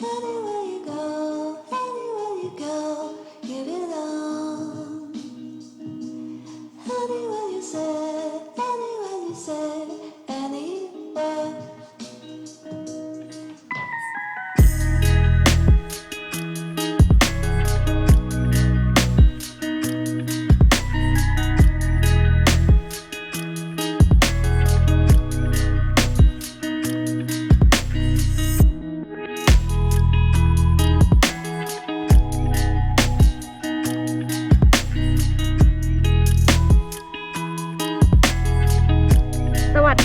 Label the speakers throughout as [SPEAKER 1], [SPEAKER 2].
[SPEAKER 1] Anywhere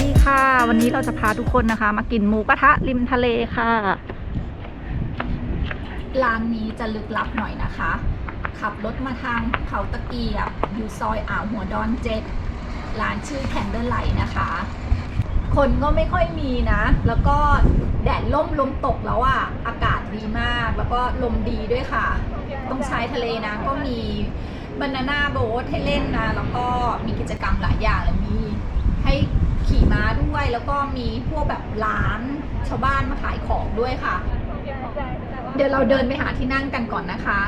[SPEAKER 2] ดีค่ะ วันนี้เราจะพาทุกคนนะคะ มากินหมูกระทะริมทะเลค่ะ ร้านนี้จะลึกลับหน่อยนะคะ ขับรถมาทางเขาตะเกียบ อยู่ซอยอ่าวหัวดอนเจ็ดร้านชื่อแคนเดอร์ไลท์นะคะ คนก็ไม่ค่อยมีนะ แล้วก็แดดล่มลมตกแล้วอะ่ะ อากาศดีมาก แล้วก็ลมดีด้วยค่ะ ต้องใช้ทะเลนะ ก็มีบานาน่าโบ๊ทให้เล่นนะ แล้วก็มีกิจกรรมหลายอย่างเลยมีให้ ขี่ม้าด้วย แล้วก็มีพวกแบบร้านชาวบ้านมาขายของด้วยค่ะ เดี๋ยวเราเดินไปหาที่นั่งกันก่อนนะคะ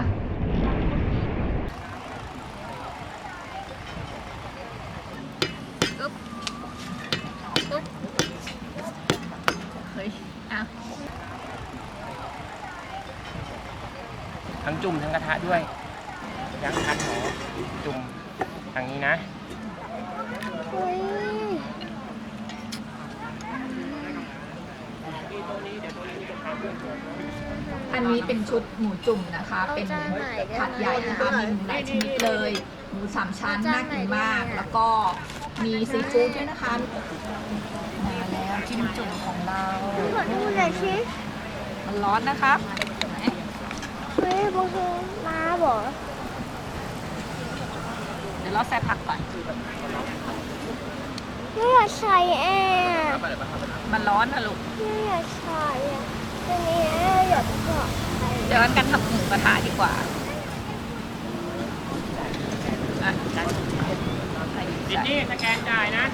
[SPEAKER 3] ทั้งจุ่มทั้งกระทะด้วยยักษ์คันหอจุ่มทางนี้นะ
[SPEAKER 2] อันนี้เป็นชุดหมูจุ่มนะคะ เป็นผัดใหญ่นะคะมีหมูหลายชนิดเลย หมูสามชั้นน่ากินมาก แล้วก็มีซีฟู้ดด้วยนะคะมาแล้วจิ้มจุ่มของเรา
[SPEAKER 4] ขอดูหน่อยสิ
[SPEAKER 2] มันร้อนนะครับเห็นไหม
[SPEAKER 4] เฮ้ยบางทีมาบอก
[SPEAKER 2] เดี๋ยวเราใส่ผักก่อน
[SPEAKER 4] ไม่อยากใส่แอ ร์
[SPEAKER 2] มันร้อนนะลูก
[SPEAKER 4] ไม่อยากใส่อะตรงนี้อยากเกาะใส่
[SPEAKER 2] เดี๋ยวกันทำหมูกระทะดีกว่าอะใส่
[SPEAKER 3] ดินนี่สแกนจ่ายนะ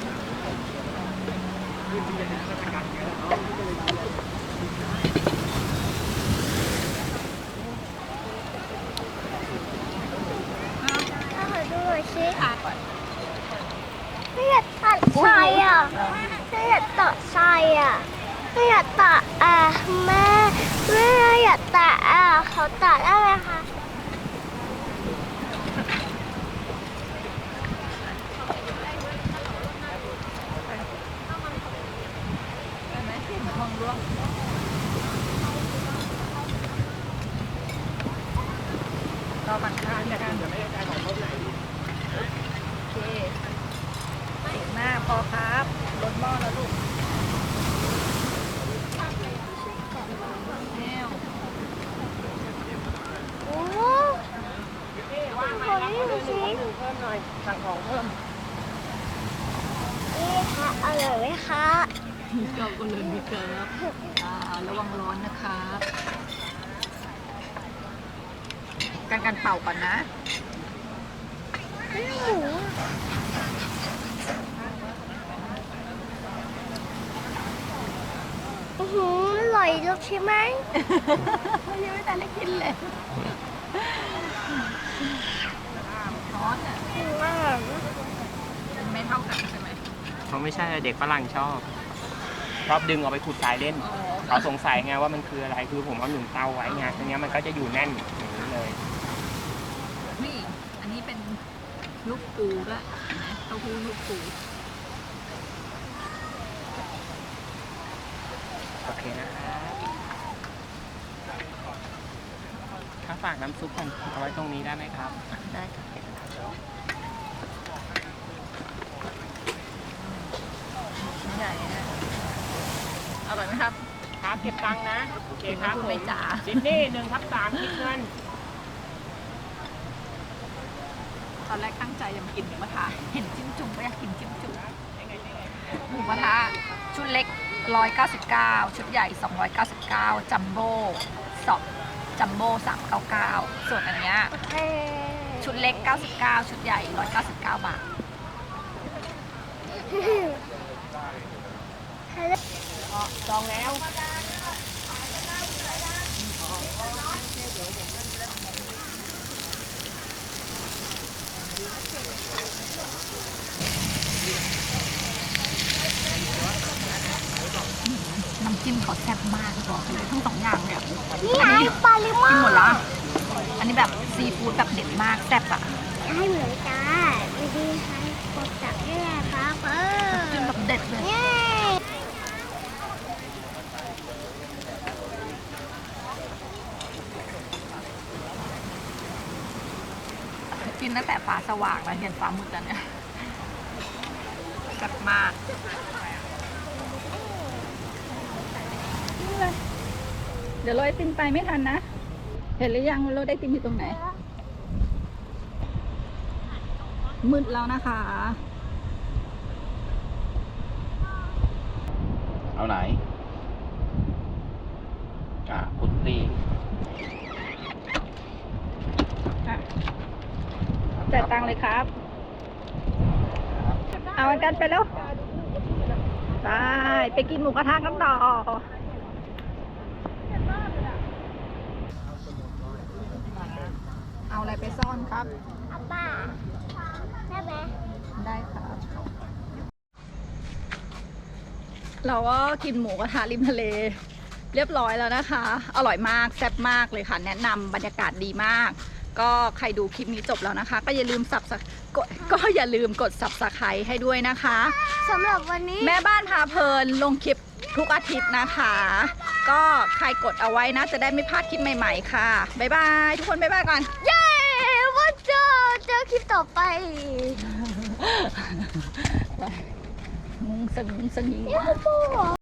[SPEAKER 4] ถ้าขอดูหน่อยสิ
[SPEAKER 2] ผักก่อน
[SPEAKER 4] ไม่อยากตัดใส่อะไม่ อยากตัดใส่อะไม่อยากตัดอะแม่แม่อยากตัดอะเขาตัดได้ไหมคะ
[SPEAKER 2] ได้ไหมห้องร่วงรอมันข้างกันโอเคเก่งมาพอครับ ลดหม้อแล้วลูกแล้ว
[SPEAKER 4] โอ้ขอนี่ดูสิ
[SPEAKER 3] เพิ่มหน่อย สั่งของเพิ่ม
[SPEAKER 4] นี่ค่ะอร่อยไหมคะ
[SPEAKER 2] เจ้าก็เลยมีเกิบอ่าระวังร้อนนะครับกันกันเป่าก่อนนะ
[SPEAKER 4] หมูอือหืออ ร่อยลูกใช่ไหม
[SPEAKER 2] ยังไม่ทันได้กินเลยร้อนอะ
[SPEAKER 4] อืมอร่อยนะ
[SPEAKER 2] มันไม่เท่ากันใช่ไหม
[SPEAKER 3] เขาไม่ใช่เด็กฝรั่งชอบชอบดึงเอาไปขุดสายเล่น
[SPEAKER 2] อ๋อ
[SPEAKER 3] เขาสงสัยไงว่ามันคืออะไรคือผมเอาหนุนเตาไว้ไงทีนี้ยมันก็จะอยู่แน่นอย่างนี้เลย
[SPEAKER 2] นี่อันนี้เป็นลูกปูด้วยเห็นไหมเต้าหู้ลูกปู
[SPEAKER 3] โอ เคนะครับถ้าฝากน้ำซุปกันเอาไว้ตรงนี้ได้ไหมครับ
[SPEAKER 2] ได้ค่ะชิ้นใหญ่นะอร่อยไหมครับ
[SPEAKER 3] ครับเก็บตังค์นะ โอเคครับ
[SPEAKER 2] คุณ
[SPEAKER 3] ผ
[SPEAKER 2] ไม่
[SPEAKER 3] ม
[SPEAKER 2] จ๋า
[SPEAKER 3] ดินนี่หนึ่งทับสามคิดเงิน
[SPEAKER 2] ตอนแรกตั้งใจจะมากินหมูกระทะเห็นจิ้มจุ่มก็อยากกินจิ้มจุ่มหมูกระทะชุดเล็ก 199 ชุดใหญ่ 299 จัมโบ้สองจัมโบ้399 ส่วนอันเนี้ย
[SPEAKER 4] เอ้ย
[SPEAKER 2] ชุดเล็ก 99 ชุดใหญ่ 199 บาท
[SPEAKER 4] ฮัลโหล
[SPEAKER 3] จองแล้ว
[SPEAKER 2] จิ้มเขาแซ่บมากบอกทั้งสองอย่างเนี่ย
[SPEAKER 4] นี่ไงปลาลิมอน
[SPEAKER 2] กินหมดละอันนี้แบบซีฟู้ดแบบเด็ดมากแซ่บอะ
[SPEAKER 4] ให้เหมือนจ้าวิธีให้กดจับได้แล้วครับเออ
[SPEAKER 2] จิ้มแบบเด็ดเลยกินตั้งแต่ฟ้าสว่างแล้วเห็นฟ้ามืดแล้วเนี่ยจับมาก เดี๋ยวโรยไอติมไปไม่ทันนะ เห็นหรือยังว่าโรยไอติมอยู่ตรงไหน มืดแล้วนะคะ
[SPEAKER 3] เอาไหนอะพุตตี้
[SPEAKER 2] อะจ่ายตังค์เลยครับ เอาอันกันไปแล้ว ไป ไปกินหมูกระทะกันต่อ อาอะไรไปซ่อนครับ
[SPEAKER 4] อาป้าได้ไหม
[SPEAKER 2] ได้ครับ เราก็กินหมูกระทะริมทะเล เรียบร้อยแล้วนะคะ อร่อยมากแซ่บมากเลยค่ะ แนะนำบรรยากาศดีมาก ก็ใครดูคลิปนี้จบแล้วนะคะ ก็อย่าลืมสับกดก็อย่าลืมกด subscribe ให้ด้วยนะคะ
[SPEAKER 4] สำหรับวันนี้
[SPEAKER 2] แม่บ้านพาเพลินลงคลิปทุกอาทิตย์นะคะ ก็ใครกดเอาไว้นะ จะได้ไม่พลาดคลิปใหม่ ๆ ค่ะ บ๊ายบาย ทุกคนบ๊ายบายก่อน
[SPEAKER 4] เย้ว่า เจอเจอคลิปต่อไป
[SPEAKER 2] งงสงงสงิง
[SPEAKER 4] ยูฮู